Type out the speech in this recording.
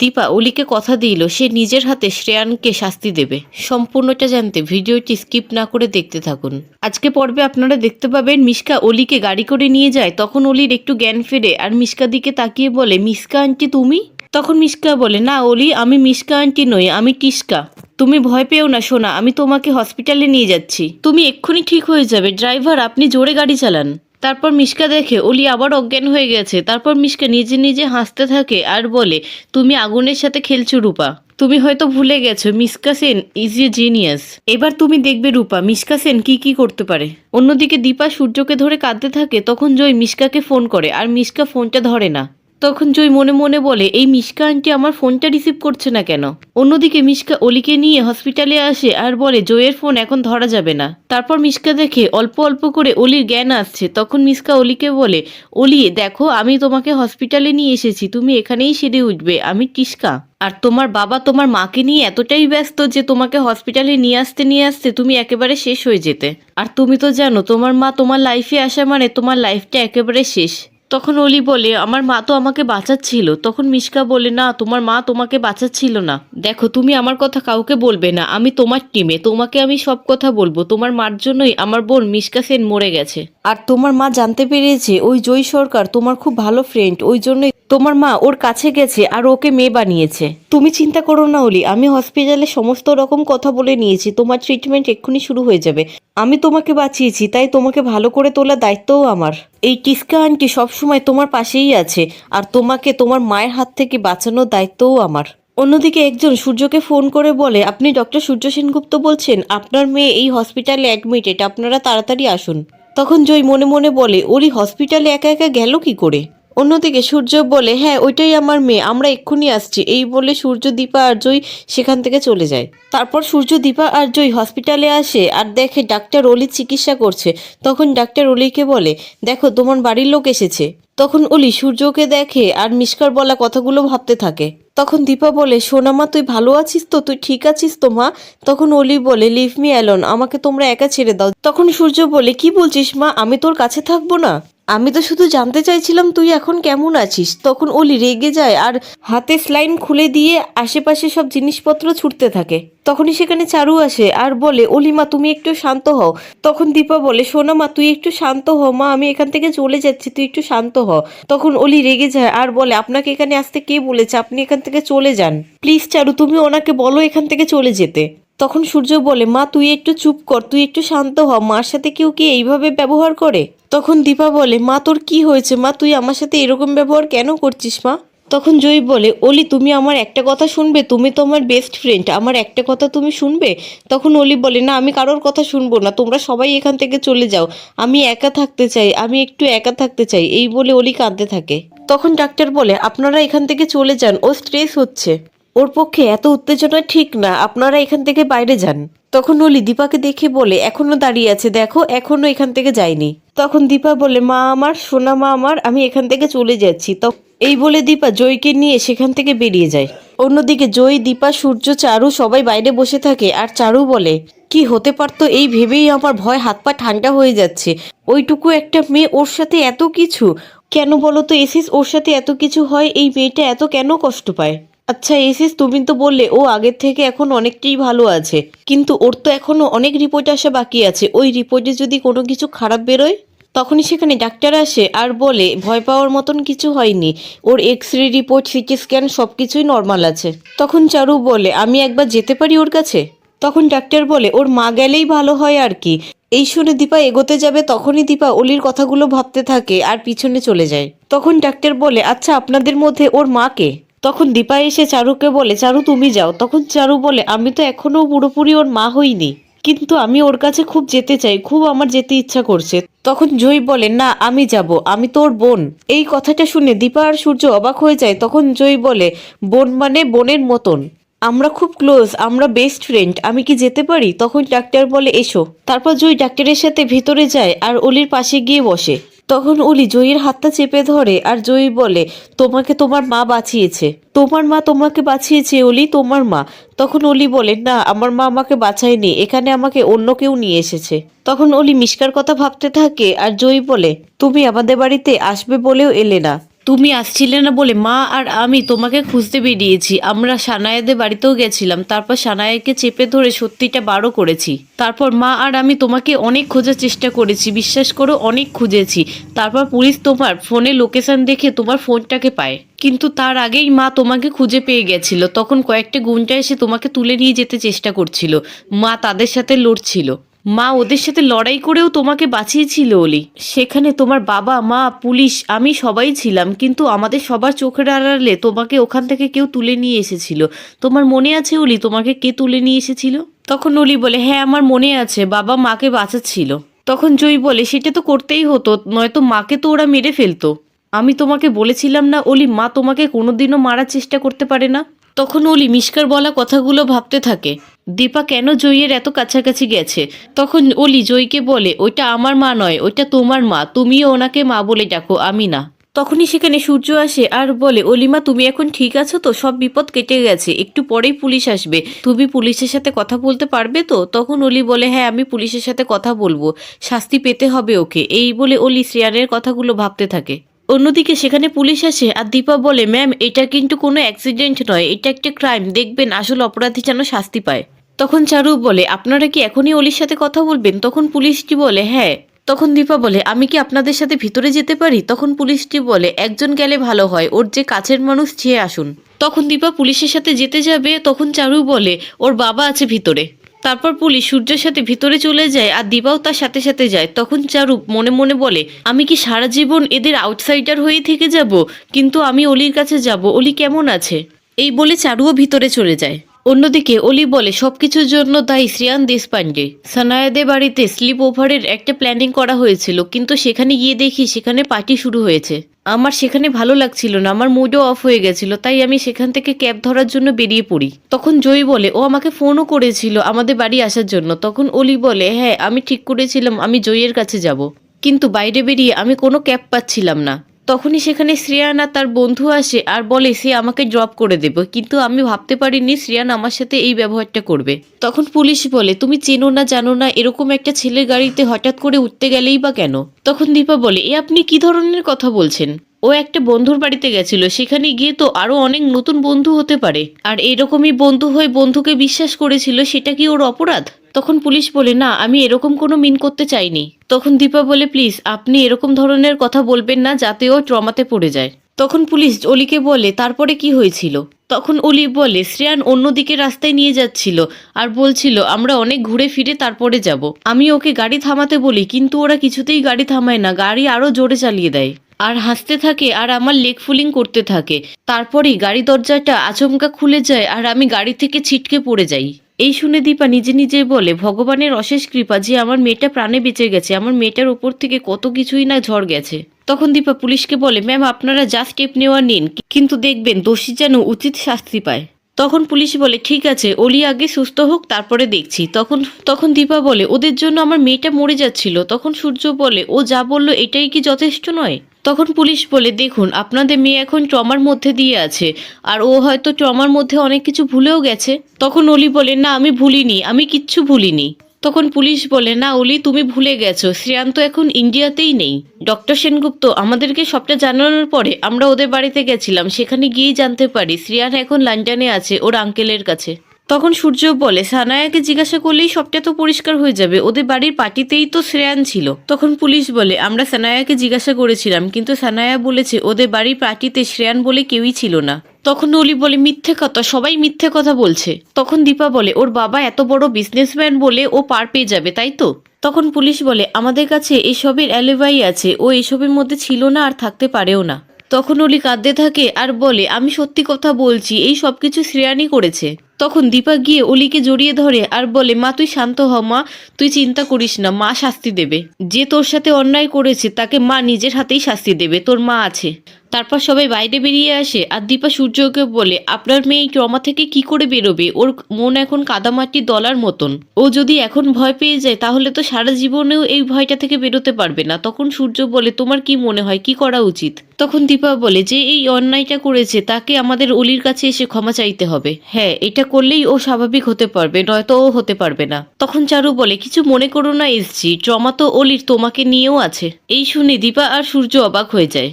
দীপা অলিকে কথা দিল, সে নিজের হাতে শ্রেয়ানকে শাস্তি দেবে। সম্পূর্ণটা জানতে ভিডিওটি স্কিপ না করে দেখতে থাকুন। আজকে পর্বে আপনারা দেখতে পাবেন মিশকা অলিকে গাড়ি করে নিয়ে যায়, তখন অলির একটু জ্ঞান ফেরে আর মিশকা দিকে তাকিয়ে বলে, মিশকা আন্টি, তুমি? তখন মিশকা বলে, না অলি, আমি মিশকা আন্টি নই, আমি টিস্কা তুমি ভয় পেও না, সোনা, আমি তোমাকে হসপিটালে নিয়ে যাচ্ছি। তুমি এক্ষুনি ঠিক হয়ে যাবে, ড্রাইভার, আপনি জোরে গাড়ি চালান। তারপর মিশকা দেখে অলি আবার অজ্ঞান হয়ে গেছে। তারপর মিশকা নিজে নিজে হাসতে থাকে আর বলে, তুমি আগুনের সাথে খেলছো রূপা। তুমি হয়তো ভুলে গেছো Miska Sen is a genius এবার তুমি দেখবে রূপা মিসকা সেন কি কি করতে পারে। অন্যদিকে দীপা সূর্যকে ধরে কাঁদতে থাকে, তখন জয় মিসকাকে ফোন করে, আর মিসকা ফোনটা ধরে না। তখন জয় মনে মনে বলে, এই মিশকা আন্টি আমার ফোনটা রিসিভ করছে না কেন? অন্যদিকে মিশকা অলিকে নিয়ে হসপিটালে আসে আর বলে, জয়ের ফোন এখন ধরা যাবে না। তারপর মিশকা দেখে অল্প অল্প করে অলির জ্ঞান আসছে। তখন মিশকা অলিকে বলে, অলি, দেখো, আমি তোমাকে হসপিটালে নিয়ে এসেছি। তুমি এখানেই সেরে উঠবে। আমি টিস্কা। আর তোমার বাবা তোমার মাকে নিয়ে এতটাই ব্যস্ত যে তোমাকে হসপিটালে নিয়ে আসতে নিয়ে আসতে তুমি একেবারে শেষ হয়ে যেতে। আর তুমি তো জানো, তোমার মা তোমার লাইফে আসা মানে তোমার লাইফটা একেবারে শেষ। তখন অলি বলে, আমার মা তো আমাকে বাঁচাচ্ছিল। তখন মিশকা বলে, না, তোমার মা তোমাকে বাঁচাচ্ছিল না। দেখো, তুমি আমার কথা কাউকে বলবে না। আমি তোমার টিমে তোমাকে আমি সব কথা বলব। তোমার মার জন্যই আমার বোন মিশকা সেন মরে গেছে। আর তোমার মা জানতে পেরেছে, ওই জয় সরকার তোমার খুব ভালো ফ্রেন্ড ওই জন্যই তোমার মা ওর কাছে গেছে আর ওকে মেয়ে বানিয়েছে। তুমি চিন্তা করো না, অলি, আমি হসপিটালে সমস্ত রকম কথা বলে নিয়েছি। তোমার ট্রিটমেন্ট এক্ষুনি শুরু হয়ে যাবে। আমি তোমাকে বাঁচিয়েছি, তাই তোমাকে ভালো করে তোলার দায়িত্বও আমার। এই টিস্কা আন্টি সবসময় তোমার পাশেই আছে, আর তোমাকে তোমার মায়ের হাত থেকে বাঁচানোর দায়িত্বও আমার। অন্যদিকে একজন সূর্যকে ফোন করে বলে, আপনি ডক্টর সূর্য সেনগুপ্ত বলছেন, আপনার মেয়ে এই হসপিটালে অ্যাডমিটেড আপনারা তাড়াতাড়ি আসুন। তখন জয় মনে মনে বলে ওরই হসপিটালে একা একা গেল কি করে? অন্যদিকে সূর্য বলে হ্যাঁ ওইটাই আমার মেয়ে, আমরা এক্ষুনি আসছি। এই বলে সূর্য, দীপা আর জয় সেখান থেকে চলে যায়। তারপর সূর্য, দীপা আর জয় হসপিটালে আসে আর দেখে ডাক্তার অলি চিকিৎসা করছে। তখন ডাক্তার অলিকে বলে, দেখো, তোমার বাড়ির লোক এসেছে। তখন অলি সূর্যকে দেখে আর মিষ্কার বলা কথাগুলো ভাবতে থাকে। তখন দীপা বলে, সোনা মা, তুই ভালো আছিস তো? তুই ঠিক আছিস তো মা? তখন অলি বলে, লিভ মি অ্যালন, আমাকে তোমরা একা ছেড়ে দাও। তখন সূর্য বলে, কি বলছিস মা? আমি তোর কাছে থাকব না? আমি তো শুধু জানতে চাইছিলাম তুই এখন কেমন আছিস? তখন অলি রেগে যায় আর হাতে স্লাইন খুলে দিয়ে আশেপাশে সব জিনিসপত্র ছুটতে থাকে। তখনই সেখানে চারু আসে আর বলে অলিমা তুমি একটু শান্ত হও। তখন দীপা বলে সোনা মা, তুই একটু শান্ত হ মা, আমি এখান থেকে চলে যাচ্ছি, তুই একটু শান্ত হ। তখন অলি রেগে যায় আর বলে, আপনাকে এখানে আসতে কে বলেছে? আপনি এখান থেকে চলে যান। প্লিজ চারু, তুমি ওনাকে বলো এখান থেকে চলে যেতে। তখন সূর্য বলে, মা, তুই একটু চুপ কর, তুই একটু শান্ত হ, মার সাথে কেউ কি এইভাবে ব্যবহার করে? তখন দীপা বলে, মা, তোর কি হয়েছে? মা, তুই আমার সাথে এরকম ব্যবহার কেন করছিস, মা? তখন জয়ী বলে, অলি, তুমি আমার একটা কথা শুনবে, তুমি তো আমার বেস্ট ফ্রেন্ড আমার একটা কথা তুমি শুনবে? তখন অলি বলে, না, আমি কারোর কথা শুনব না, তোমরা সবাই এখান থেকে চলে যাও, আমি একা থাকতে চাই, আমি একটু একা থাকতে চাই। এই বলে অলি কাঁদতে থাকে। তখন ডাক্তার বলে, আপনারা এখান থেকে চলে যান, ও স্ট্রেস হচ্ছে। ওর পক্ষে এত উত্তেজনা ঠিক না, আপনারা এখান থেকে বাইরে যান। তখন অলি দীপাকে দেখে বলে, এখনও দাঁড়িয়ে আছে, দেখো, এখনও এখান থেকে যায়নি। তখন দীপা বলে, মা আমার, সোনা মা আমার, আমি এখান থেকে চলে যাচ্ছি। তো এই বলে দীপা জয়কে নিয়ে সেখান থেকে বেরিয়ে যায়। অন্যদিকে জয়, দীপা, সূর্য, চারু সবাই বাইরে বসে থাকে আর চারু বলে, কি হতে পারতো এই ভেবেই আমার ভয় হাত পা ঠান্ডা হয়ে যাচ্ছে। ওইটুকু একটা মেয়ে ওর সাথে এত কিছু, কেন বলো তো এসিস ওর সাথে এত কিছু হয়, এই মেয়েটা এত কেন কষ্ট পায়? আচ্ছা এসিস, তুমি তো বললে, ও আগের থেকে এখন অনেকটাই ভালো আছে। কিন্তু ওর তো এখনও অনেক রিপোর্ট আসা বাকি আছে। ওই রিপোর্টে যদি কোনো কিছু খারাপ বেরোয়, তখনই সেখানে ডাক্তার আসে আর বলে, ভয় পাওয়ার মতন কিছু হয়নি। ওর X ray report CT scan সব কিছুই নর্মাল আছে। তখন চারু বলে, আমি একবার যেতে পারি ওর কাছে? তখন ডাক্তার বলে, ওর মা গেলেই ভালো হয় আর কি। এই শুনে দীপা এগোতে যাবে, তখনই দীপা অলির কথাগুলো ভাবতে থাকে আর পিছনে চলে যায়। তখন ডাক্তার বলে আচ্ছা আপনাদের মধ্যে ওর মাকে তখন দীপা এসে চারুকে বলে, চারু, তুমি যাও। তখন চারু বলে, আমি তো এখনও পুরোপুরি ওর মা হইনি, কিন্তু আমি ওর কাছে খুব যেতে চাই, খুব আমার যেতে ইচ্ছা করছে। তখন জয় বলে, না, আমি যাব, আমি তোর বোন। এই কথাটা শুনে দীপা আর সূর্য অবাক হয়ে যায়। তখন জয় বলে, বোন মানে বোনের মতন। আমরা খুব ক্লোজ, আমরা বেস্ট ফ্রেন্ড, আমি কি যেতে পারি? তখন ডাক্তার বলে, এসো। তারপর জয় ডাক্তারের সাথে ভিতরে যায় আর অলির পাশে গিয়ে বসে। তখন অলি জয়ীর হাতটা চেপে ধরে আর জয়ী বলে, তোমাকে তোমার মা বাঁচিয়েছে। তোমার মা তোমাকে বাঁচিয়েছে, অলি, তোমার মা। তখন অলি বলে, না, আমার মা আমাকে বাঁচায়নি, এখানে আমাকে অন্য কেউ নিয়ে এসেছে। তখন অলি মিষ্কার কথা ভাবতে থাকে আর জয়ী বলে, তুমি আমাদের বাড়িতে আসবে বলেও এলে না। তুমি আসছিলে না বলে মা আর আমি তোমাকে খুঁজতে বেরিয়েছি। আমরা সানায়াদের বাড়িতেও গেছিলাম। তারপর সানায়াকে চেপে ধরে সত্যিটা বারো করেছি। তারপর মা আর আমি তোমাকে অনেক খোঁজার চেষ্টা করেছি। বিশ্বাস করো, অনেক খুঁজেছি। তারপর পুলিশ তোমার ফোনে লোকেশন দেখে তোমার ফোনটাকে পায়। কিন্তু তার আগেই মা তোমাকে খুঁজে পেয়ে গেছিল। তখন কয়েকটা গুন্ডা এসে তোমাকে তুলে নিয়ে যেতে চেষ্টা করছিল। মা তাদের সাথে লড়ছিল। মা ওদের সাথে লড়াই করেও তোমাকে বাঁচিয়েছিল, অলি। সেখানে তোমার বাবা, মা, পুলিশ, আমি সবাই ছিলাম, কিন্তু আমাদের সবার চোখের আড়ালে তোমাকে ওখান থেকে কেউ তুলে নিয়ে এসেছিল। তোমার মনে আছে, অলি, তোমাকে কে তুলে নিয়ে এসেছিল? তখন অলি বলে হ্যাঁ আমার মনে আছে, বাবা মাকে বাঁচাচ্ছিল। তখন জয় বলে, সেটা তো করতেই হতো, নয়তো মাকে তো ওরা মেরে ফেলতো। আমি তোমাকে বলেছিলাম না, অলি, মা তোমাকে কোনোদিনও মারার চেষ্টা করতে পারে না। তখন অলি মিষ্কার বলা কথাগুলো ভাবতে থাকে। দীপা কেন জয়ের এত কাছাকাছি গেছে? তখন অলি জয়কে বলে, ওইটা আমার মা নয়, ওইটা তোমার মা তুমিও ওনাকে মা বলে ডাকো, আমি না। তখনই সেখানে সূর্য আসে আর বলে অলিমা তুমি এখন ঠিক আছো তো? সব বিপদ কেটে গেছে, একটু পরেই পুলিশ আসবে। তুমি পুলিশের সাথে কথা বলতে পারবে তো? তখন অলি বলে হ্যাঁ আমি পুলিশের সাথে কথা বলব, শাস্তি পেতে হবে ওকে। এই বলে অলি শ্রেয়ানের কথাগুলো ভাবতে থাকে। অন্যদিকে সেখানে পুলিশ আসে আর দীপা বলে, ম্যাম, এটা কিন্তু কোনো অ্যাক্সিডেন্ট নয়, এটা একটা ক্রাইম। দেখবেন আসল অপরাধী যেন শাস্তি পায়। তখন চারু বলে, আপনারা কি এখনই অলির সাথে কথা বলবেন? তখন পুলিশটি বলে হ্যাঁ। তখন দীপা বলে, আমি কি আপনাদের সাথে ভিতরে যেতে পারি? তখন পুলিশটি বলে, একজন গেলে ভালো হয়, ওর যে কাছের মানুষ চেয়ে আসুন। তখন দীপা পুলিশের সাথে যেতে যাবে, তখন চারু বলে, ওর বাবা আছে ভিতরে। তারপর পুলিশ সূর্যের সাথে ভিতরে চলে যায় আর দিবাও তার সাথে সাথে যায়। তখন চারুপ মনে মনে বলে, আমি কি সারা জীবন এদের আউটসাইডার হয়ে থেকে যাব? কিন্তু আমি অলির কাছে যাব। অলি কেমন আছে? এই বলে চারুও ভিতরে চলে যায়। অন্যদিকে অলি বলে, সবকিছুর জন্য দায়ী শ্রিয়ান দেশপান্ডে। সানায়াদের বাড়িতে স্লিপ ওভারের একটা প্ল্যানিং করা হয়েছিল, কিন্তু সেখানে গিয়ে দেখি সেখানে পার্টি শুরু হয়েছে। আমার সেখানে ভালো লাগছিল না, আমার মুডও অফ হয়ে গেছিল, তাই আমি সেখান থেকে ক্যাব ধরার জন্য বেরিয়ে পড়ি। তখন জয়ী বলে, ও আমাকে ফোনও করেছিল আমাদের বাড়ি আসার জন্য। তখন অলি বলে হ্যাঁ আমি ঠিক করেছিলাম, আমি জয়ের কাছে যাব। কিন্তু বাইরে বেরিয়ে আমি কোনো ক্যাব পাচ্ছিলাম না। তখনই সেখানে শ্রেয়ান তার বন্ধু আসে আর বলে, সে আমাকে ড্রপ করে দেবে। কিন্তু আমি ভাবতে পারিনি শ্রেয়ান আমার সাথে এই ব্যবহারটা করবে। তখন পুলিশ বলে, তুমি চেনো না, জানো না, এরকম একটা ছেলের গাড়িতে হঠাৎ করে উঠতে গেলেই বা কেন? তখন দীপা বলে, এ আপনি কি ধরনের কথা বলছেন? ও একটা বন্ধুর বাড়িতে গেছিল, সেখানে গিয়ে তো আরও অনেক নতুন বন্ধু হতে পারে। আর এরকমই বন্ধু হয়ে বন্ধুকে বিশ্বাস করেছিল, সেটা কি ওর অপরাধ? তখন পুলিশ বলে, না, আমি এরকম কোনো মিন করতে চাইনি। তখন দীপা বলে, প্লিজ, আপনি এরকম ধরনের কথা বলবেন না যাতে ও ট্রমাতে পড়ে যায়। তখন পুলিশ অলিকে বলে, তারপরে কি হয়েছিল? তখন অলি বলে, শ্রেয়ান অন্যদিকে রাস্তায় নিয়ে যাচ্ছিল আর বলছিল, আমরা অনেক ঘুরে ফিরে তারপরে যাব। আমি ওকে গাড়ি থামাতে বলি, কিন্তু ওরা কিছুতেই গাড়ি থামায় না, গাড়ি আরও জোরে চালিয়ে দেয়। আর হাসতে থাকে, আর আমার লেগ ফুলিং করতে থাকে। তারপরেই গাড়ি দরজাটা আচমকা খুলে যায়, আর আমি গাড়ি থেকে ছিটকে পড়ে যাই। এই শুনে দীপা নিজে নিজে বলে, ভগবানের অশেষ কৃপা যে আমার মেয়েটা প্রাণে বেঁচে গেছে, আমার মেয়েটার ওপর থেকে কত কিছুই না ঝড় গেছে। তখন দীপা পুলিশকে বলে, ম্যাম, আপনারা যা স্টেপ নেওয়া নিন, কিন্তু দেখবেন দোষী যেন উচিত শাস্তি পায়। তখন পুলিশ বলে, ঠিক আছে, অলি আগে সুস্থ হোক, তারপরে দেখছি। তখন তখন দীপা বলে, ওদের জন্য আমার মেয়েটা মরে যাচ্ছিল। তখন সূর্য বলে, ও যা বলল, এটাই কি যথেষ্ট নয়? তখন পুলিশ বলে, দেখুন, আপনাদের মেয়ে এখন ট্রমার মধ্যে দিয়ে আছে, আর ও হয়তো ট্রমার মধ্যে অনেক কিছু ভুলেও গেছে। তখন অলি বলে, না, আমি ভুলিনি, আমি কিচ্ছু ভুলিনি। তখন পুলিশ বলে, না, অলি, তুমি ভুলে গেছো শ্রেয়ান্ত এখন ইন্ডিয়াতেই নেই। ডক্টর সেনগুপ্ত, আমাদেরকে সবটা জানানোর পরে আমরা ওদের বাড়িতে গেছিলাম, সেখানে গিয়েই জানতে পারি, শ্রেয়ান এখন লন্ডনে আছে, ওর আঙ্কেলের কাছে। তখন সূর্য বলে, সানায়াকে জিজ্ঞাসা করলেই সবটা তো পরিষ্কার হয়ে যাবে, ওদের বাড়ির পার্টিতেই তো শ্রেয়ান ছিল। তখন পুলিশ বলে, আমরা সানায়াকে জিজ্ঞাসা করেছিলাম, কিন্তু সানায়া বলেছে, ওদের বাড়ির পার্টিতে শ্রেয়ান বলে কেউই ছিল না। তখন অলি বলে, মিথ্যে কথা, সবাই মিথ্যে কথা বলছে। তখন দীপা বলে, ওর বাবা এত বড় বিজনেসম্যান বলে ও পার পেয়ে যাবে, তাই তো? তখন পুলিশ বলে, আমাদের কাছে এসবের অ্যালিবাই আছে, ও এসবের মধ্যে ছিল না আর থাকতে পারেও না। তখন অলি কাঁদতে থাকে আর বলে, আমি সত্যি কথা বলছি, এই সব কিছু শ্রেয়ানি করেছে। তখন দীপা গিয়ে অলিকে জড়িয়ে ধরে আর বলে, মা, তুই শান্ত হ, মা, তুই চিন্তা করিস না, মা শাস্তি দেবে। যে তোর সাথে অন্যায় করেছে, তাকে মা নিজের হাতেই শাস্তি দেবে, তোর মা আছে। তারপর সবাই বাইরে বেরিয়ে আসে। আর দীপা সূর্যকে বলে, আপনার মেয়ে এই ট্রমা থেকে কি করে বেরোবে? ওর মন এখন কাদামাটি দলার মতন। ও যদি এখন ভয় পেয়ে যায়, তাহলে তো সারা জীবনেও এই ভয়টা থেকে বেরোতে পারবে না। তখন সূর্য বলে, তোমার কি মনে হয়? কি করা উচিত? তখন দীপা বলে, যে এই অন্যায়টা করেছে, তাকে আমাদের অলির কাছে এসে ক্ষমা চাইতে হবে। হ্যাঁ এটা করলেই ও স্বাভাবিক হতে পারবে, নয়তো ও হতে পারবে না। তখন চারু বলে, কিছু মনে করো না এসছি ট্রমা তো অলির, তোমাকে নিয়েও আছে। এই শুনে দীপা আর সূর্য অবাক হয়ে যায়।